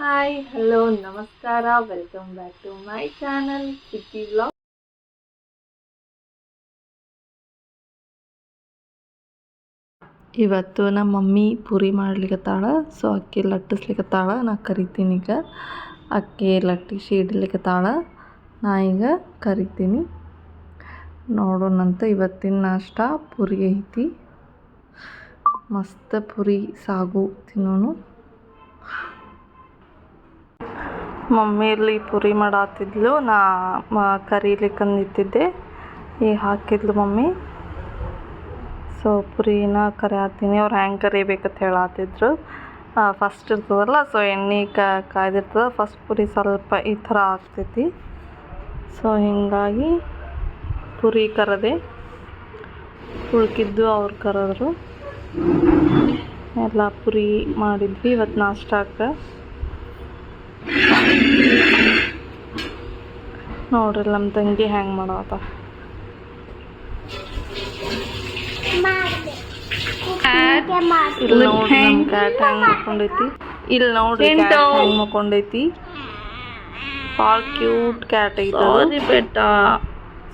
Hi, hello, ನಮಸ್ಕಾರ welcome back to my channel Chikki vlog ಇವತ್ತು ನಮ್ಮ ಮಮ್ಮಿ ಪೂರಿ ಮಾಡ್ಲಿಕ್ಕತ್ತಾಳ ಸೊ ಅಕ್ಕಿ ಲಟ್ಟಿಸ್ಲಿಕ್ಕತ್ತಾಳ ನಾ ಕರಿತೀನಿ ಈಗ. ಅಕ್ಕಿ ಲಟ್ಟಿಸಿ ಇಡ್ಲಿಕ್ಕತ್ತಾಳ ನಾ ಈಗ ಕರಿತೀನಿ. ನೋಡೋಣಂತ ಇವತ್ತಿನ ನಾಷ್ಟ ಪೂರಿ ಐತಿ ಮಸ್ತ್ ಪುರಿ ಸಾಗು ತಿನ್ನೋನು. ಮಮ್ಮಿ ಇಲ್ಲಿ ಪುರಿ ಮಾಡಾತಿದ್ಲು, ನಾ ಕರೀಲಿಕ್ಕೆ ನಿಂತಿದ್ದೆ ಈಗ ಹಾಕಿದ್ಲು ಮಮ್ಮಿ. ಸೊ ಪುರಿನ ಕರಿಯಾತೀನಿ, ಅವ್ರು ಹ್ಯಾಂಗೆ ಕರಿಬೇಕಂತ ಹೇಳತ್ತಿದ್ರು ಫಸ್ಟ್ ಇರ್ತದಲ್ಲ ಸೊ ಎಣ್ಣೆ ಕಾಯ್ದಿರ್ತದ ಫಸ್ಟ್ ಪುರಿ ಸ್ವಲ್ಪ ಈ ಥರ ಆಗ್ತೈತಿ. ಸೊ ಹೀಗಾಗಿ ಪುರಿ ಕರೆದೆ, ಉಳ್ಕಿದ್ದು ಅವ್ರು ಕರೆದ್ರು. ಎಲ್ಲ ಪುರಿ ಮಾಡಿದ್ವಿ ಇವತ್ತು ನಾಷ್ಟಕ್ಕೆ ನೋಡ್ರಿ ನಮ್ಮ ತಂಗಿ ಹ್ಯಾಂಗೆ ಮಾಡೋತ. ಇಲ್ಲಿ ನೋಡ್ರಿ ನಮ್ಮ ಕ್ಯಾಟ್ ಹೆಂಗ್ ಮಕ್ಕೊಂಡೈತಿ. ಇಲ್ಲಿ ನೋಡ್ರಿ ಹೆಂಗ್ ಮಕ್ಕೊಂಡೈತಿ. ಭಾಳ ಕ್ಯೂಟ್ ಕ್ಯಾಟ್ ಐತಿ ಬೆಟ್ಟ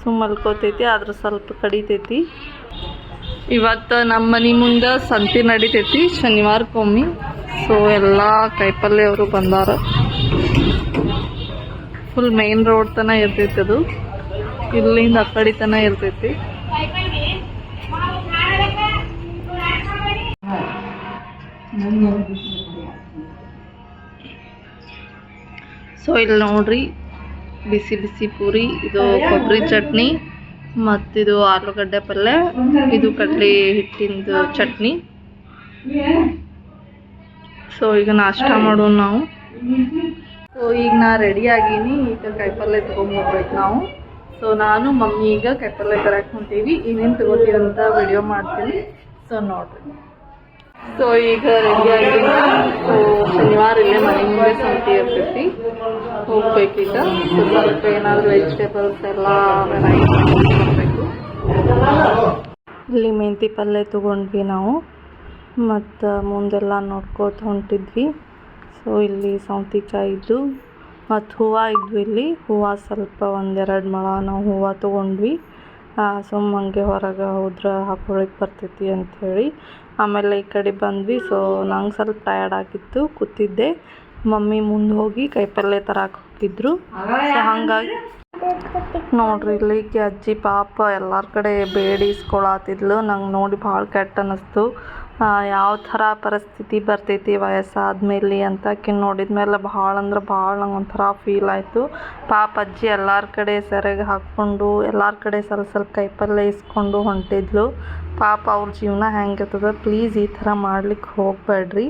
ಸುಮ್ಮ ಮಲ್ಕೋತೈತಿ ಆದ್ರೆ ಸ್ವಲ್ಪ ಕಡಿತೈತಿ. ಇವತ್ತು ನಮ್ಮ ಮನೆ ಮುಂದೆ ಸಂತೆ ನಡಿತೈತಿ ಶನಿವಾರಕ್ಕೊಮ್ಮೆ. ಸೊ ಎಲ್ಲ ಕಾಯಿಪಲ್ಲೆ ಅವರು ಬಂದಾರ. ಫುಲ್ ಮೇನ್ ರೋಡ್ ತನ ಇರ್ತೈತಿ ಅದು. ಇಲ್ಲಿಂದ ಆ ಕಡೆ ತನ ಇರ್ತೈತಿ. ಸೊ ಇಲ್ಲಿ ನೋಡ್ರಿ, ಬಿಸಿ ಬಿಸಿ ಪೂರಿ, ಇದು ಕೊಬ್ಬರಿ ಚಟ್ನಿ, ಮತ್ತಿದು ಆಲೂಗಡ್ಡೆ ಪಲ್ಯ, ಇದು ಕಡಲೆ ಹಿಟ್ಟಿಂದು ಚಟ್ನಿ. ಸೊ ಈಗ ನಾಷ್ಟ ಮಾಡೋಣ ನಾವು. ಸೊ ಈಗ ನಾ ರೆಡಿ ಆಗೀನಿ. ಈಗ ತಗೊಂಡು ಹೋಗ್ಬೇಕು ನಾವು. ಸೊ ನಾನು, ಮಮ್ಮಿ ಈಗ ಕಾಯಿಪಲ್ಲೆ ತರಕ್ಕೆ ಹೊಂಟೀವಿ. ಏನೇನು ತಗೋತೀವಿ ಅಂತ ವಿಡಿಯೋ ಮಾಡ್ತೀನಿ. ಸೊ ನೋಡ್ರಿ. ಸೊ ಈಗ ರೆಡಿ ಆಗಿದೆ ಸೊ ಶನಿವಾರ ಇಲ್ಲೇ ಮನೆ ಮುಂದೆ ಸಂತಿ ಇರ್ತೈತಿ. ಹೋಗ್ಬೇಕೀಗ. ಸ್ವಲ್ಪ ಏನಾದರೂ ವೆಜಿಟೇಬಲ್ಸ್ ಎಲ್ಲ ಇಲ್ಲಿ ಮೆಂತಿ ಪಲ್ಯ ತೊಗೊಂಡ್ವಿ ನಾವು. ಮತ್ತು ಮುಂದೆಲ್ಲ ನೋಡ್ಕೋತ ಹೊಂಟಿದ್ವಿ. ಸೊ, ಇಲ್ಲಿ ಸೌತೆಕಾಯಿ ಇದ್ದು ಮತ್ತು ಹೂವು ಇದ್ವು ಇಲ್ಲಿ. ಹೂವು ಸ್ವಲ್ಪ ಒಂದೆರಡು ಮೊಳ ನಾವು ಹೂವು ತೊಗೊಂಡ್ವಿ. ಸುಮ್ಮ ಹಂಗೆ ಹೊರಗೆ ಹೋದ್ರೆ ಹಾಕೊಳಕ್ಕೆ ಬರ್ತೈತಿ ಅಂಥೇಳಿ ಆಮೇಲೆ ಈ ಕಡೆ ಬಂದ್ವಿ. ಸೊ, ನಂಗೆ ಸ್ವಲ್ಪ ಟಯರ್ಡ್ ಆಗಿತ್ತು, ಕೂತಿದ್ದೆ. ಮಮ್ಮಿ ಮುಂದೆ ಹೋಗಿ ಕಾಯಿಪಲ್ಯ ತರಕ್ಕೆ ಹೋಗ್ತಿದ್ರು. ಸೊ ಹಾಗಾಗಿ ನೋಡ್ರಿ ಇಲ್ಲಿ ಈಕಿ ಅಜ್ಜಿ, ಪಾಪ ಎಲ್ಲರ ಕಡೆ ಬೇಡಿಸ್ಕೊಳತ್ತಿದ್ಲು ನಂಗೆ ನೋಡಿ ಭಾಳ ಕೆಟ್ಟ ಅನ್ನಿಸ್ತು ಯಾವ ಥರ ಪರಿಸ್ಥಿತಿ ಬರ್ತೈತಿ ವಯಸ್ಸಾದ್ಮೇಲೆ ಅಂತ ಆಕಿನ ನೋಡಿದ ಮೇಲೆ ಭಾಳ ಅಂದ್ರೆ ಭಾಳ ನಂಗೆ ಒಂಥರ ಫೀಲ್ ಆಯಿತು. ಪಾಪ ಅಜ್ಜಿ ಎಲ್ಲರ ಕಡೆ ಸೆರೆಗೆ ಹಾಕ್ಕೊಂಡು, ಎಲ್ಲರ ಕಡೆ ಸ್ವಲ್ಪ ಸ್ವಲ್ಪ ಪಲ್ಲೆ ಇಸ್ಕೊಂಡು ಹೊಂಟಿದ್ಲು. ಪಾಪ ಅವ್ರ ಜೀವನ ಹೆಂಗಿರ್ತದೆ ಪ್ಲೀಸ್ ಈ ಥರ ಮಾಡ್ಲಿಕ್ಕೆ ಹೋಗಬೇಡ್ರಿ.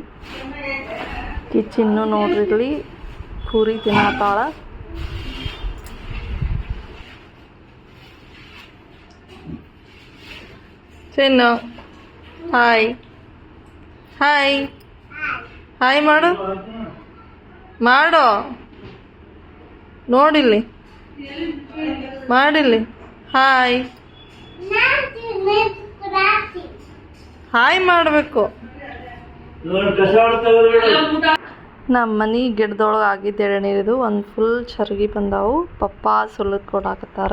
ಕಿಚಿನ್ನು ನೋಡ್ರಿ ಇಲ್ಲಿ ಪೂರಿ ತಿನ್ನತ್ತಾಳ ಚಿನ್ನು ಹಾಯ್ ಹಾಯ್ ಹಾಯ್ ಮಾಡು. ಮಾಡು. ನೋಡಿಲ್ಲಿ. ಮಾಡಿಲ್ಲಿ. ಹಾಯ್ ಹಾಯ್ ಮಾಡಬೇಕು. ನಮ್ಮ ಮನೆ ಗಿಡದೊಳಗೆ ಆಗಿದ್ದ ಎಳನೀರಿದು ಒಂದು ಫುಲ್ ಚರ್ಗಿ ಬಂದಾವು. ಪಪ್ಪ ಸುಲಿದ್ ಕೊಡಾಕತ್ತಾರ.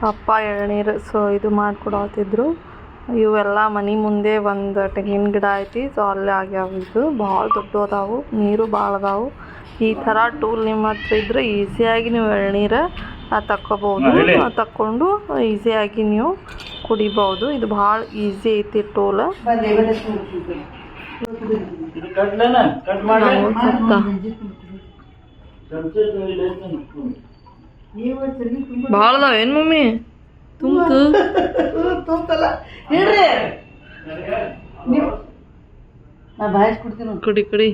ಪಪ್ಪ ಎಳನೀರು ಸೊ ಇದು ಮಾಡಿಕೊಡತ್ತಿದ್ರು ಇವೆಲ್ಲ ಮನೆ ಮುಂದೆ ಒಂದು ತೆಂಗಿನ ಗಿಡ ಐತಿ ಸೊ ಅಲ್ಲಿ ಆಗ್ಯಾವ ಇದು. ಭಾಳ ದೊಡ್ಡ ಅದಾವು ನೀರು ಭಾಳ ಅದಾವು. ಈ ಥರ ಟೂಲ್ ನಿಮ್ಮ ಹತ್ರ ಇದ್ರೆ ಈಸಿಯಾಗಿ ನೀವು ಎಳ್ನೀರು ತಕ್ಕೋಬೋದು. ತಕ್ಕೊಂಡು ಈಸಿಯಾಗಿ ನೀವು ಕುಡಿಬೋದು. ಇದು ಭಾಳ ಈಸಿ ಐತಿ ಟೂಲ್. ಕಟ್ಲೇನ ಕಟ್ ಮಾಡಿ ಭಾಳ ಅದಾವ ಏನು ಮಮ್ಮಿ? ತುಂಬ್ತು ತುಂಬಲ್ಲ ಹೇಳ್ರಿ. ನಾ ಬಾಯಸ್ ಕೊಡ್ತೀನಿ ಕುಡಿ ಕುಡಿ.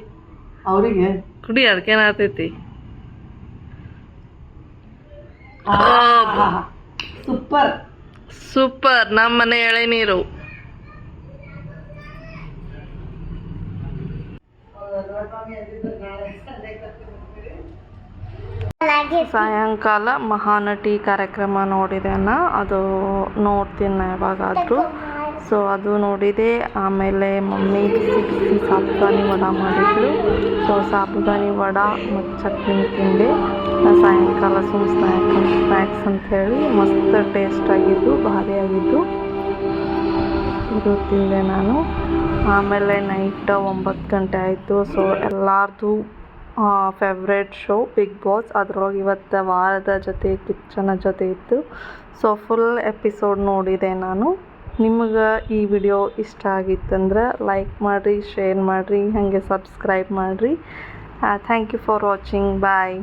ಅವರಿಗೆ. ಕುಡಿ ಅದಕ್ಕೇನಾಗ್ತೈತಿ? ಸೂಪರ್. ಸೂಪರ್. ನಮ್ಮ ಮನೆ ಎಳೆನೀರು. ಸಾಯಂಕಾಲ ಮಹಾನಟಿ ಕಾರ್ಯಕ್ರಮ ನೋಡಿದೆ ನಾ ಅದು ನೋಡ್ತೀನಿ ನಾ ಯಾವಾಗಾದರೂ. ಸೊ ಅದು ನೋಡಿದೆ, ಆಮೇಲೆ ಮಮ್ಮಿ ಬಿಸಿ ಬಿಸಿ ಸಾಬುದಾನಿ ವಡ ಮಾಡಿದ್ರು. ಸೊ ಸಾಬುದಾನಿ ವಡ ಮತ್ತು ಚಟ್ನಿ ತಿಂದೆ. ಸಾಯಂಕಾಲ ಸುಮ್ ಸ್ನ್ಯಾಕ್ ಸ್ನ್ಯಾಕ್ಸ್ ಅಂಥೇಳಿ ಮಸ್ತ್ ಟೇಸ್ಟ್ ಆಗಿದ್ದು, ಭಾರಿ ಆಗಿದ್ದು. ಇದು ತಿಂದೆ ನಾನು. ಆಮೇಲೆ ನೈಟ್ ಒಂಬತ್ತು ಗಂಟೆ ಆಯಿತು. ಸೊ ಎಲ್ಲರದು ಫೇವ್ರೇಟ್ ಶೋ ಬಿಗ್ ಬಾಸ್ ಅದ್ರೊಳಗೆ ಇವತ್ತು ವಾರದ ಜೊತೆ, ಕಿಚ್ಚನ ಜೊತೆ ಇತ್ತು. ಸೊ ಫುಲ್ ಎಪಿಸೋಡ್ ನೋಡಿದೆ ನಾನು. ನಿಮ್ಗೆ ಈ ವಿಡಿಯೋ ಇಷ್ಟ ಆಗಿತ್ತಂದ್ರೆ ಲೈಕ್ ಮಾಡಿರಿ ಶೇರ್ ಮಾಡಿರಿ, ಹಾಗೆ ಸಬ್ಸ್ಕ್ರೈಬ್ ಮಾಡಿರಿ. Thank you for watching bye